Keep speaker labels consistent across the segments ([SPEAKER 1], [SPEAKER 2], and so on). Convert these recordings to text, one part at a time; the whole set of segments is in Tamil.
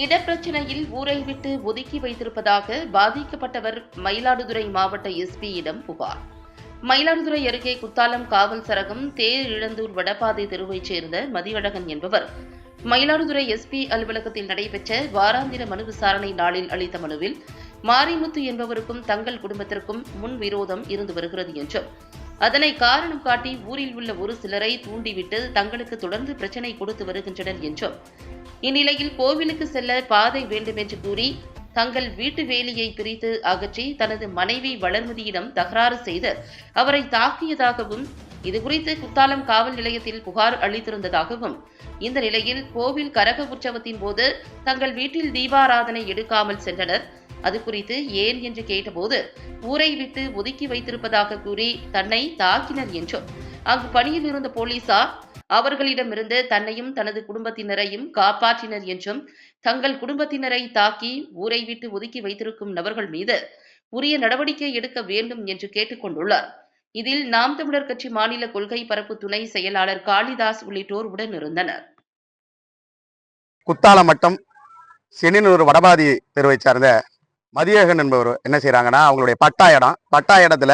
[SPEAKER 1] இடப்பிரச்சனையில் ஊரை விட்டு ஒதுக்கி வைத்திருப்பதாக பாதிக்கப்பட்டவர் மயிலாடுதுறை மாவட்ட எஸ்பியிடம் புகார். மயிலாடுதுறை அருகே குத்தாலம் காவல் சரகம் தேர் இழந்தூர் வடபாதை தெருவைச் சேர்ந்த மதிவழகன் என்பவர் மயிலாடுதுறை எஸ்பி அலுவலகத்தில் நடைபெற்ற வாராந்திர மனு விசாரணை நாளில் அளித்த மனுவில் மாரிமுத்து என்பவருக்கும் தங்கள் குடும்பத்திற்கும் முன் விரோதம் இருந்து வருகிறது என்றும் அதனை காரணம் காட்டி ஊரில் உள்ள ஒரு சிலரை தூண்டிவிட்டு தங்களுக்கு தொடர்ந்து பிரச்சனை கொடுத்து வருகின்றனர் என்றும் இந்நிலையில் கோவிலுக்கு செல்ல பாதை வேண்டும் என்று கூறி தங்கள் வீட்டு வேலியை பிரித்து அகற்றி தனது மனைவி வளர்மதியிடம் தகராறு செய்து அவரை தாக்கியதாகவும் இதுகுறித்து குத்தாலம் காவல் நிலையத்தில் புகார் அளித்திருந்ததாகவும் இந்த நிலையில் கோவில் கரக உற்சவத்தின் போது தங்கள் வீட்டில் தீபாராதனை எடுக்காமல் சென்றனர். அது குறித்து ஏன் என்று கேட்டபோது ஊரை விட்டு ஒதுக்கி வைத்திருப்பதாக கூறி தன்னை தாக்கினர் என்றும் அங்கு பணியில் இருந்த போலீசார் அவர்களிடமிருந்து தன்னையும் தனது குடும்பத்தினரையும் காப்பாற்றினர் என்றும் தங்கள் குடும்பத்தினரை தாக்கி ஊரை விட்டு ஒதுக்கி வைத்திருக்கும் நபர்கள் மீது உரிய நடவடிக்கை எடுக்க வேண்டும் என்று கேட்டுக்கொண்டுள்ளார் இதில் நாம் தமிழர் கட்சி மாநில கொள்கை பரப்பு துணை செயலாளர் காளிதாஸ் உள்ளிட்டோர் உடனிருந்தனர்
[SPEAKER 2] குத்தாலம் மட்டம் சென்னினூர் வடபாதி தெருவை சார்ந்த மதியகன் என்பவர் என்ன செய்யறாங்கன்னா அவங்களுடைய பட்டா இடம் பட்டா இடத்துல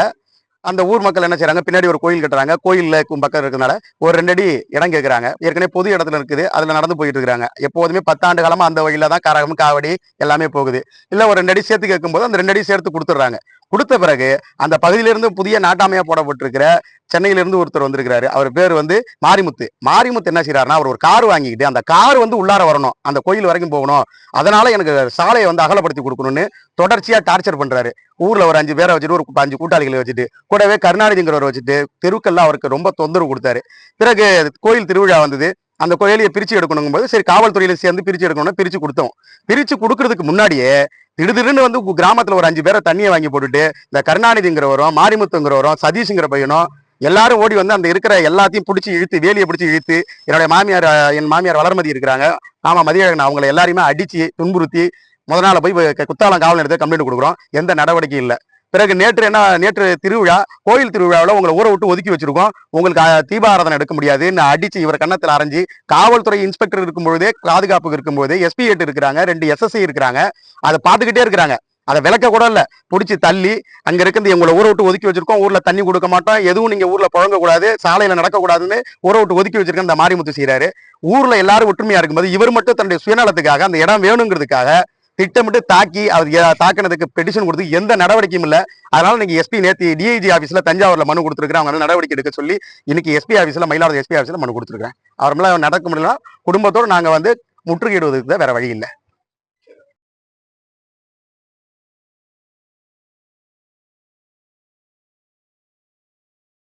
[SPEAKER 2] அந்த ஊர் மக்கள் என்ன செய்றாங்க? பின்னாடி ஒரு கோயில் கட்டுறாங்க. கோயில்ல பக்கம் இருக்கிறதுனால ஒரு ரெண்டு அடி இடம் கேட்குறாங்க ஏற்கனவே பொது இடத்துல இருக்குது. அதுல நடந்து போயிட்டு இருக்காங்க. எப்போதுமே பத்தாண்டு காலமா அந்த வழியில தான் கரகம் காவடி எல்லாமே போகுது. இல்ல ஒரு ரெண்டு அடி சேர்த்து கேட்கும்போது அந்த ரெண்டு அடி சேர்த்து கொடுத்துட்றாங்க. கொடுத்த பிறகு அந்த பகுதியிலிருந்து புதிய நாட்டாமையா போடப்பட்டிருக்கிற சென்னையிலிருந்து ஒருத்தர் வந்திருக்கிறாரு. அவர் பேர் வந்து மாரிமுத்து. மாரிமுத்து என்ன செய்யறாருன்னா அவர் ஒரு கார் வாங்கிக்கிட்டு அந்த கார் வந்து உள்ளார வரணும். அந்த கோயில் வரைக்கும் போகணும். அதனால எனக்கு சாலையை வந்து அகலப்படுத்தி கொடுக்கணும்னு தொடர்ச்சியா டார்ச்சர் பண்றாரு. ஊர்ல ஒரு அஞ்சு பேரை வச்சுட்டு ஒரு அஞ்சு கூட்டாளிகளை வச்சுட்டு கூடவே கருணாநிதிங்கிறவரை வச்சுட்டு தெருக்கள்லாம் அவருக்கு ரொம்ப தொந்தரவு கொடுத்தாரு. பிறகு கோயில் திருவிழா வந்தது. அந்த கோயிலையை பிரித்து எடுக்கணுங்கும் போது சரி காவல்துறையில சேர்ந்து பிரித்து எடுக்கணும்னு பிரித்து கொடுத்தோம். பிரித்து கொடுக்கறதுக்கு முன்னாடியே திடுதிடுன்னு வந்து கிராமத்தில் ஒரு அஞ்சு பேரை தண்ணியை வாங்கி போட்டுட்டு இந்த கருணாநிதிங்கிறவரும் மாரிமுத்துங்கிறவரும் சதீஷ்ங்கிற பையனும் எல்லாரும் ஓடி வந்து அந்த இருக்கிற எல்லாத்தையும் பிடிச்சி இழுத்து வேலியை பிடிச்சி இழுத்து என்னுடைய மாமியார் என் மாமியார் வளர்மதி இருக்கிறாங்க. ஆமா மதியழகன் அவங்களை எல்லாரையுமே அடிச்சு துன்புறுத்தி முதல் நாள் போய் குத்தாலம் காவல் நிலையத்தை கம்ப்ளைண்ட் கொடுக்குறோம். எந்த நடவடிக்கையும் இல்லை. பிறகு நேற்று என்ன நேற்று திருவிழா கோயில் திருவிழாவில் உங்களை ஊரை விட்டு ஒதுக்கி வச்சிருக்கோம். உங்களுக்கு தீபாராதனை எடுக்க முடியாது. அடிச்சு இவர் கன்னத்தில் அரைஞ்சு காவல்துறை இன்ஸ்பெக்டர் இருக்கும்பொழுதே பாதுகாப்புக்கு இருக்கும்போது எஸ்பி எட்டு இருக்கிறாங்க ரெண்டு எஸ்எஸ்சி இருக்கிறாங்க. அதை பார்த்துக்கிட்டே இருக்கிறாங்க. அதை விளக்க கூட இல்லை. பிடிச்சி தள்ளி அங்கே இருக்கிறது எங்களை ஊரை விட்டு ஒதுக்கி வச்சிருக்கோம். ஊரில் தண்ணி கொடுக்க மாட்டோம். எதுவும் நீங்கள் ஊரில் புழங்கக்கூடாது. சாலையில் நடக்கக்கூடாதுன்னு ஊரை விட்டு ஒதுக்கி வச்சிருக்க அந்த மாரிமுத்து செய்கிறாரு ஊரில் எல்லாரும் ஒற்றுமையாக இருக்கும்போது இவர் மட்டும் தன்னுடைய சுயநலத்துக்காக அந்த இடம் வேணுங்கிறதுக்காக திட்டமிட்டு தாக்கி அவர் தாக்கினதுக்கு தாக்குனதுக்கு பெட்டிஷன் கொடுத்து எந்த நடவடிக்கையும் இல்ல. அதனால நீங்க எஸ்பி நேத்தி டிஐஜி ஆபீஸ்ல தஞ்சாவூர்ல மனு கொடுத்துருக்கேன் அவங்க நடவடிக்கை எடுக்க சொல்லி இன்னைக்கு எஸ்பி ஆபீஸ்ல மயிலாடுதுறை எஸ்பி ஆபீஸ்ல மனு கொடுத்துருக்கேன் அவர் மேல நடக்க முடியல குடும்பத்தோடு நாங்க வந்து முற்றுகையிடுவதற்கு வேற வழி இல்லை.